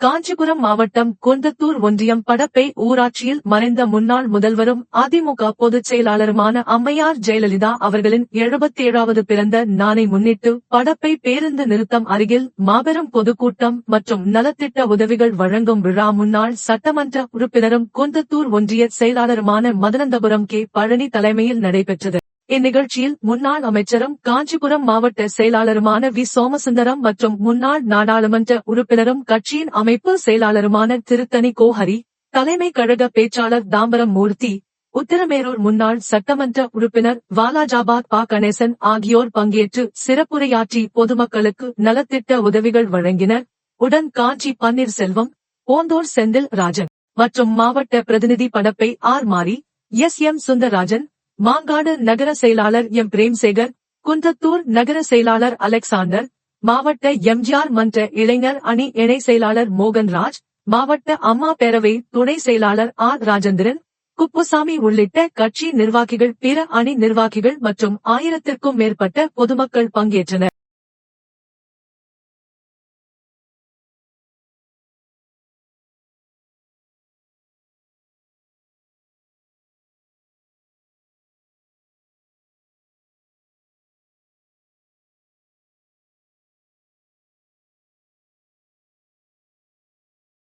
காஞ்சிபுரம் மாவட்டம் குந்தத்தூர் ஒன்றியம் படப்பை ஊராட்சியில் மறைந்த முன்னாள் முதல்வரும் அதிமுக பொதுச் செயலாளருமான அம்மையார் ஜெயலலிதா அவர்களின் எழுபத்தேழாவது பிறந்த நாளை முன்னிட்டு படப்பை பேருந்து நிறுத்தம் அருகில் மாபெரும் பொதுக்கூட்டம் மற்றும் நலத்திட்ட உதவிகள் வழங்கும் விழா முன்னாள் சட்டமன்ற உறுப்பினரும் குந்தத்தூர் ஒன்றிய செயலாளருமான மதனந்தபுரம் கே பழனி தலைமையில் நடைபெற்றது. இந்நிகழ்ச்சியில் முன்னாள் அமைச்சரும் காஞ்சிபுரம் மாவட்ட செயலாளருமான வி. சோமசுந்தரம் மற்றும் முன்னாள் நாடாளுமன்ற உறுப்பினரும் கட்சியின் அமைப்பு செயலாளருமான திருத்தணி கோஹரி தலைமை கழக பேச்சாளர் தாம்பரம் மூர்த்தி உத்தரமேரூர் முன்னாள் சட்டமன்ற உறுப்பினர் வாலாஜாபாத் பா. கணேசன் ஆகியோர் பங்கேற்று சிறப்புரையாற்றி பொதுமக்களுக்கு நலத்திட்ட உதவிகள் வழங்கினர். உடன் காஞ்சி பன்னீர்செல்வம் ஓந்தோர் செந்தில் ராஜன் மற்றும் மாவட்ட பிரதிநிதி Padappai R. Mari S. M. Sundararajan Mangadu நகர செயலாளர் எம். பிரேம்சேகர் குன்றத்தூர் நகர செயலாளர் அலெக்சாண்டர் மாவட்ட எம்ஜிஆர் மன்ற இளைஞர் அணி இணை செயலாளர் மோகன்ராஜ் மாவட்ட அம்மா பேரவை துணை செயலாளர் ஆர். ராஜேந்திரன் குப்புசாமி உள்ளிட்ட கட்சி நிர்வாகிகள் பிற அணி நிர்வாகிகள் மற்றும் ஆயிரத்திற்கும் மேற்பட்ட பொதுமக்கள் பங்கேற்றனர்.